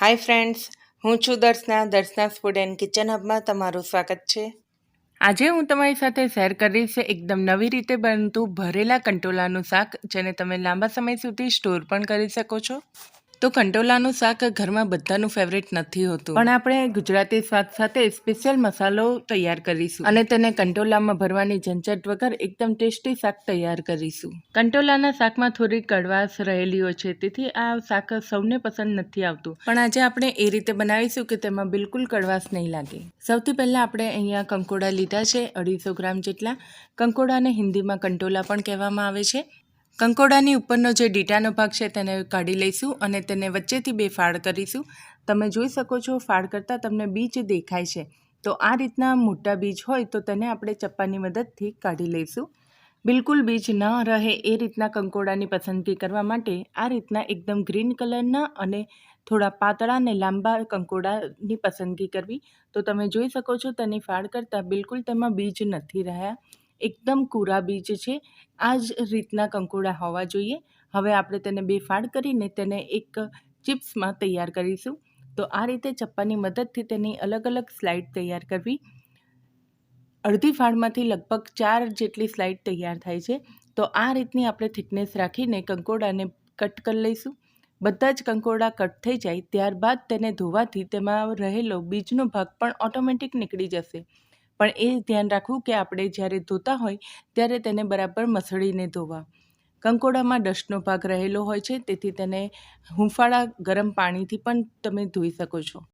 હાય friends હું છું Darshana. Darshana food and kitchen હબમાં તમારું સ્વાગત છે. આજે હું તમારી સાથે શેર કરીશ એકદમ નવી રીતે બનતું ભરેલા કંટોલાનું શાક, જેને તમે લાંબા સમય સુધી સ્ટોર પણ કરી શકો છો. તો કંટોલાનું શાક ઘરમાં બધાનું ફેવરેટ નથી હોતું. પણ આપણે ગુજરાતી સ્વાદ સાથે સ્પેશિયલ મસાલો તૈયાર કરીશું. અને તેને કંટોલામાં ભરવાની ઝંઝટ વગર એકદમ ટેસ્ટી શાક તૈયાર કરીશું. કંટોલાના શાકમાં થોડી કડવાશ રહેલી હોય છે તેથી આ શાક સૌને પસંદ નથી આવતું. પણ આજે આપણે એ રીતે બનાવીશું કે તેમાં બિલકુલ કડવાશ નહીં લાગે. સૌથી પહેલાં આપણે અહીંયા કંકોડા લીધા છે અઢીસો ગ્રામ જેટલા. કંકોડાને હિન્દીમાં કંટોલા પણ કહેવામાં આવે છે. કંકોડાની ઉપરનો જે ડીટાનો ભાગ છે તેને કાઢી લઈશું અને તેને વચ્ચેથી બે ફાળ કરીશું. તમે જોઈ શકો છો ફાળ કરતાં તમને બીજ દેખાય છે. તો આ રીતના મોટા બીજ હોય તો તેને આપણે ચપ્પાની મદદથી કાઢી લઈશું. બિલકુલ બીજ ન રહે એ રીતના કંકોડાની પસંદગી કરવા માટે આ રીતના એકદમ ગ્રીન કલરના અને થોડા પાતળા અને લાંબા કંકોડાની પસંદગી કરવી. તો તમે જોઈ શકો છો તેની ફાળ કરતાં બિલકુલ તેમાં બીજ નથી રહ્યા. એકદમ કૂરા બીજ છે. આ જ રીતના કંકોડા હોવા જોઈએ. હવે આપણે તેને બે ફાળ કરીને તેને એક ચિપ્સમાં તૈયાર કરીશું. તો આ રીતે ચપ્પાની મદદથી તેની અલગ અલગ સ્લાઇડ તૈયાર કરવી. અડધી ફાળમાંથી લગભગ ચાર જેટલી સ્લાઇડ તૈયાર થાય છે. તો આ રીતની આપણે થિકનેસ રાખીને કંકોડાને કટ કરી લઈશું. બધા જ કંકોડા કટ થઈ જાય ત્યારબાદ તેને ધોવાથી તેમાં રહેલો બીજનો ભાગ પણ ઓટોમેટિક નીકળી જશે. પણ એ ધ્યાન રાખવું કે આપણે જ્યારે ધોતા હોય, ત્યારે તેને બરાબર મસળીને ધોવા. કંકોડામાં ડસ્ટનો ભાગ રહેલો હોય છે, તેથી તેને હુંફાળા ગરમ પાણીથી પણ તમે ધોઈ શકો છો.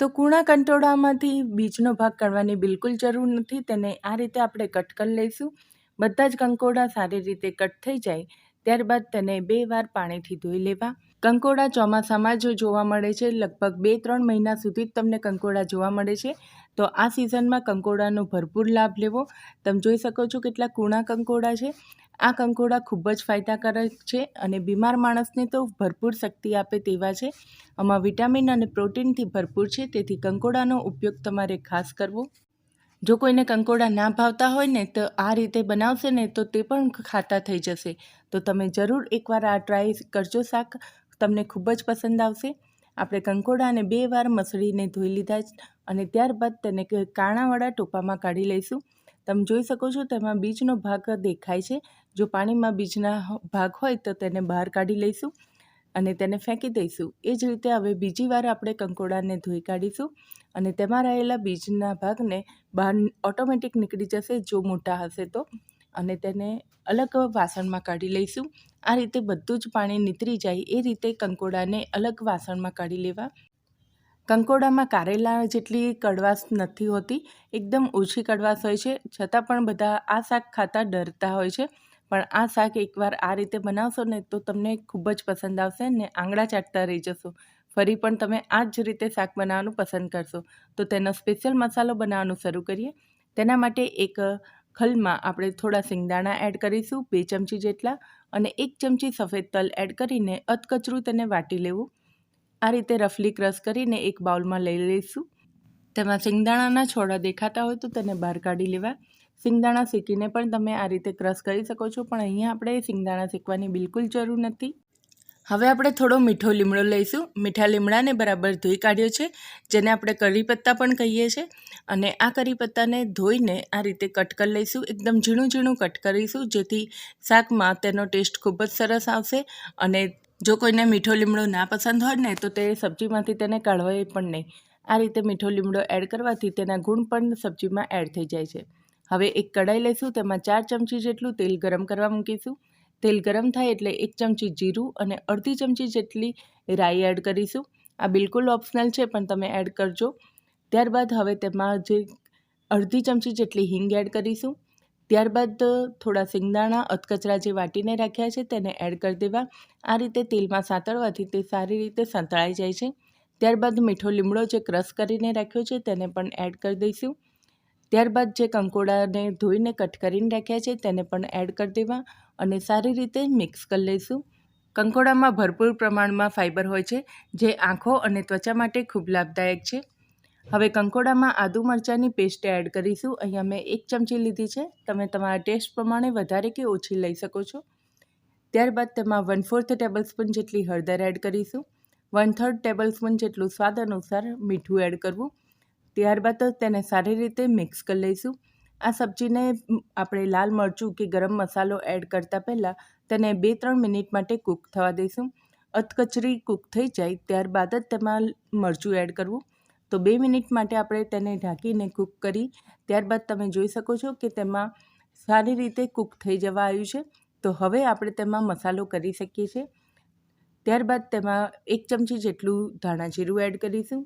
તો કૂણા કંટોળામાંથી બીજનો ભાગ કાઢવાની બિલકુલ જરૂર નથી, તેને આ રીતે આપણે કટ કરી લઈશું. બધા જ કંકોડા સારી રીતે કટ થઈ જાય, ત્યારબાદ તેને બે વાર પાણીથી ધોઈ લેવા. કંકોડા ચોમાસામાં જ જોવા મળે છે, લગભગ બે ત્રણ મહિના સુધી જ તમને કંકોડા જોવા મળે છે. તો આ સિઝનમાં કંકોડાનો ભરપૂર લાભ લેવો. તમે જોઈ શકો છો કેટલા કૂણા કંકોડા છે. આ કંકોડા ખૂબ જ ફાયદાકારક છે અને બીમાર માણસને તો ભરપૂર શક્તિ આપે તેવા છે. આમાં વિટામિન અને પ્રોટીનથી ભરપૂર છે, તેથી કંકોડાનો ઉપયોગ તમારે ખાસ કરવો. જો કોઈને કંકોડા ના ભાવતા હોય ને, તો આ રીતે બનાવશે ને, તો તે પણ ખાતા થઈ જશે. તો તમે જરૂર એકવાર આ ટ્રાય કરજો શાક. તમને ખૂબ જ પસંદ આવશે. આપણે કંકોડાને બે વાર મસળીને ધોઈ લીધા અને ત્યારબાદ તેને કાણાવાળા ટોપામાં કાઢી લઈશું. તમે જોઈ શકો છો તેમાં બીજનો ભાગ દેખાય છે. જો પાણીમાં બીજના ભાગ હોય તો તેને બહાર કાઢી લઈશું અને તેને ફેંકી દઈશું. એ જ રીતે હવે બીજી વાર આપણે કંકોડાને ધોઈ કાઢીશું અને તેમાં રહેલા બીજના ભાગને બહાર ઓટોમેટિક નીકળી જશે જો મોટા હશે તો. અને તેને અલગ વાસણમાં કાઢી લઈશું. આ રીતે બધું જ પાણી નીતરી જાય એ રીતે કંકોડાને અલગ વાસણમાં કાઢી લેવા. કંકોડામાં કારેલા જેટલી કડવાશ નથી હોતી, એકદમ ઓછી કડવાશ હોય છે. છતાં પણ બધા આ શાક ખાતા ડરતા હોય છે. પણ આ શાક એકવાર આ રીતે બનાવશો ને તો તમને ખૂબ જ પસંદ આવશે ને આંગળા ચાટતા રહી જશો. ફરી પણ તમે આ જ રીતે શાક બનાવવાનું પસંદ કરશો. તો તેનો સ્પેશિયલ મસાલો બનાવવાનું શરૂ કરીએ. તેના માટે એક ખલમાં આપણે થોડા સિંગદાણા એડ કરીશું, બે ચમચી જેટલા, અને એક ચમચી સફેદ તલ એડ કરીને અધકચરું તેને વાટી લેવું. આ રીતે રફલી ક્રશ કરીને એક બાઉલમાં લઈ લઈશું. તેમાં સિંગદાણાના છોડા દેખાતા હોય તો તેને બહાર કાઢી લેવા. સિંગદાણા શેકીને પણ તમે આ રીતે ક્રશ કરી શકો છો, પણ અહીંયા આપણે સિંગદાણા શેકવાની બિલકુલ જરૂર નથી. હવે આપણે થોડો મીઠો લીમડો લઈશું. મીઠા લીમડાને બરાબર ધોઈ કાઢ્યો છે, જેને આપણે કરી પત્તા પણ કહીએ છીએ અને આ કરી પત્તાને ધોઈને આ રીતે કટ કરી લઈશું. એકદમ ઝીણું ઝીણું કટ કરીશું, જેથી શાકમાં તેનો ટેસ્ટ ખૂબ જ સરસ આવશે. અને જો કોઈને મીઠો લીમડો ના પસંદ હોય ને, તો તે સબ્જીમાંથી તેને કાઢવાય પણ નહીં. આ રીતે મીઠો લીમડો એડ કરવાથી તેના ગુણ પણ સબ્જીમાં એડ થઈ જાય છે. હવે એક કઢાઈ લઈશું, તેમાં ચાર ચમચી જેટલું તેલ ગરમ કરવા મૂકીશું. તેલ ગરમ થાય એટલે એક ચમચી જીરું અને અડધી ચમચી જેટલી રાઈ એડ કરીશું. આ બિલકુલ ઓપ્શનલ છે, પણ તમે એડ કરજો. ત્યારબાદ હવે તેમાં જે અડધી ચમચી જેટલી હિંગ એડ કરીશું. ત્યારબાદ થોડા સિંગદાણા, અધકચરા જે વાટીને રાખ્યા છે તેને એડ કરી દેવા. આ રીતે તેલમાં સાંતળવાથી તે સારી રીતે સંતળાઈ જાય છે. ત્યારબાદ મીઠો લીમડો જે ક્રશ કરીને રાખ્યો છે તેને પણ એડ કરી દઈશું. ત્યારબાદ જે કંકોડાને ધોઈને કટ કરીને રાખ્યા છે, તેને પણ એડ કરી દેવા અને સારી રીતે મિક્સ કરી લઈશું. કંકોડામાં ભરપૂર પ્રમાણમાં ફાઇબર હોય છે, જે આંખો અને ત્વચા માટે ખૂબ લાભદાયક છે. હવે કંકોડામાં આદુ મરચાંની પેસ્ટ એડ કરીશું. અહીંયા મેં એક ચમચી લીધી છે. તમે તમારા ટેસ્ટ પ્રમાણે વધારે કે ઓછી લઈ શકો છો. ત્યારબાદ તેમાં વન ફોર્થ ટેબલ સ્પૂન જેટલી હળદર એડ કરીશું. વન થર્ડ ટેબલ સ્પૂન જેટલું સ્વાદ અનુસાર મીઠું એડ કરવું. ત્યારબાદ તેને સારી રીતે મિક્સ કરી લઈશું. આ સબ્જીને આપણે લાલ મરચું કે ગરમ મસાલો એડ કરતાં પહેલાં તેને બે ત્રણ મિનિટ માટે કૂક થવા દઈશું. અધકચરી કૂક થઈ જાય ત્યારબાદ જ તેમાં મરચું એડ કરવું. તો બે મિનિટ માટે આપણે તેને ઢાંકીને કૂક કરી. ત્યારબાદ તમે જોઈ શકો છો કે તેમાં સારી રીતે કૂક થઈ જવા આવ્યું છે. તો હવે આપણે તેમાં મસાલો કરી શકીએ છીએ. ત્યારબાદ તેમાં એક ચમચી જેટલું ધાણા જીરું એડ કરીશું.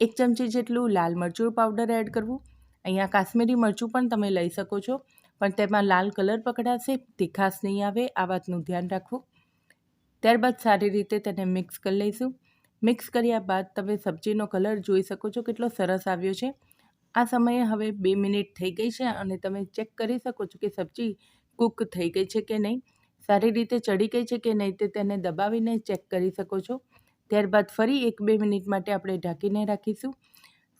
એક ચમચી જેટલું લાલ મરચું પાવડર એડ કરવું. અહીંયા કાશ્મીરી મરચું પણ તમે લઈ શકો છો, પણ તેમાં લાલ કલર પકડાશે તીખાશ નહીં આવે, આ વાતનું ધ્યાન રાખવું. ત્યારબાદ સારી રીતે તેને મિક્સ કરી લઈશું. મિક્સ કર્યા બાદ તમે સબ્જીનો કલર જોઈ શકો છો કેટલો સરસ આવ્યો છે. આ સમયે હવે બે મિનિટ થઈ ગઈ છે અને તમે ચેક કરી શકો છો કે સબ્જી કૂક થઈ ગઈ છે કે નહીં. સારી રીતે ચડી ગઈ છે કે નહીં તે તેને દબાવીને ચેક કરી શકો છો. ત્યારબાદ ફરી એક બે મિનિટ માટે આપણે ઢાંકીને રાખીશું.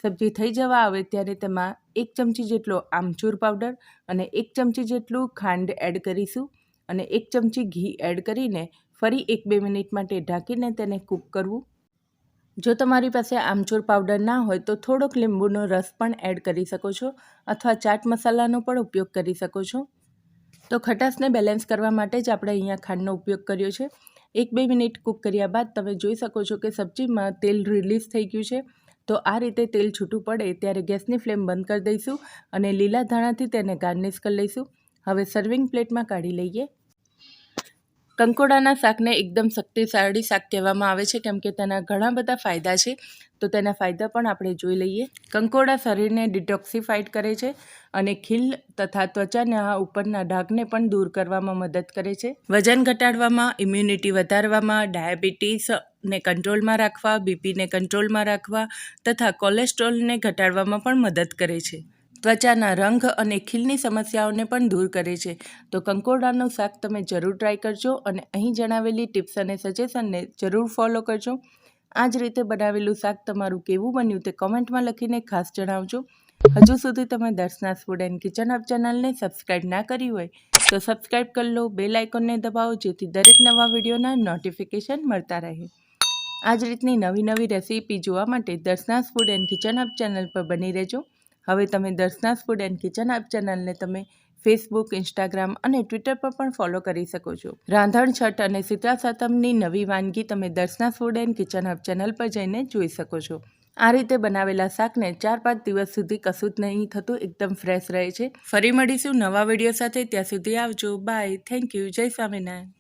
સબ્જી થઈ જવા આવે ત્યારે તેમાં એક ચમચી જેટલો આમચૂર પાવડર અને એક ચમચી જેટલું ખાંડ એડ કરીશું અને એક ચમચી ઘી એડ કરીને ફરી એક બે મિનિટ માટે ઢાંકીને તેને કૂક કરવું. જો તમારી પાસે આમચૂર પાવડર ના હોય તો થોડોક લીંબુનો રસ પણ એડ કરી શકો છો અથવા ચાટ મસાલાનો પણ ઉપયોગ કરી શકો છો. તો ખટાશને બેલેન્સ કરવા માટે જ આપણે અહીંયા ખાંડનો ઉપયોગ કર્યો છે. એક બે મિનિટ કૂક કર્યા બાદ તમે જોઈ શકો છો કે સબ્જીમાં તેલ રિલીઝ થઈ ગયું છે. તો આ રીતે તેલ છૂટું પડે ત્યારે ગેસની ફ્લેમ બંધ કરી દઈશું અને લીલા ધાણાથી તેને ગાર્નિશ કરી લઈશું. હવે સર્વિંગ પ્લેટમાં કાઢી લઈએ. કંકોડાના શાકને એકદમ શક્તિશાળી શાક કહેવામાં આવે છે કેમ કે તેના ઘણા બધા ફાયદા છે. તો તેના ફાયદા પણ આપણે જોઈ લઈએ. કંકોડા શરીરને ડિટોક્સિફાઈડ કરે છે અને ખીલ તથા ત્વચાના ઉપરના ડાઘને પણ દૂર કરવામાં મદદ કરે છે. વજન ઘટાડવામાં ઇમ્યુનિટી વધારવામાં ડાયાબિટીસ ને કંટ્રોલમાં રાખવા બીપીને કંટ્રોલમાં રાખવા તથા કોલેસ્ટ્રોલને ઘટાડવામાં પણ મદદ કરે છે. ત્વચાના રંગ અને ખીલની સમસ્યાઓને પણ દૂર કરે છે. તો કંકોડાનું શાક તમે જરૂર ટ્રાય કરજો અને અહીં જણાવેલી ટિપ્સ અને સજેશનને જરૂર ફોલો કરજો. આ જ રીતે બનાવેલું શાક તમારું કેવું બન્યું તે કોમેન્ટમાં લખીને ખાસ જણાવજો. હજુ સુધી તમે Darshana's food and kitchen hub ચેનલને સબસ્ક્રાઈબ ના કરી હોય તો સબસ્ક્રાઇબ કરી લો બે લાઇકોનને દબાવો જેથી દરેક નવા વિડીયોના નોટિફિકેશન મળતા રહે. આ જ રીતની નવી નવી રેસીપી જોવા માટે Darshana's food and kitchen hub channel પર બની રહેજો. હવે તમે Darshana's food and kitchen hub ચેનલને તમે ફેસબુક, ઇન્સ્ટાગ્રામ અને ટ્વિટર પર પણ ફોલો કરી શકો છો. રાંધણ છઠ અને શીતળા સાતમની નવી વાનગી તમે Darshana's food and kitchen hub channel પર જઈને જોઈ શકો છો. આ રીતે બનાવેલા શાકને ચાર પાંચ દિવસ સુધી કશું જ નહીં થતું એકદમ ફ્રેશ રહે છે. ફરી મળીશું નવા વીડિયો સાથે. ત્યાં સુધી આવજો. બાય. Thank you. જય સ્વામિનારાયણ.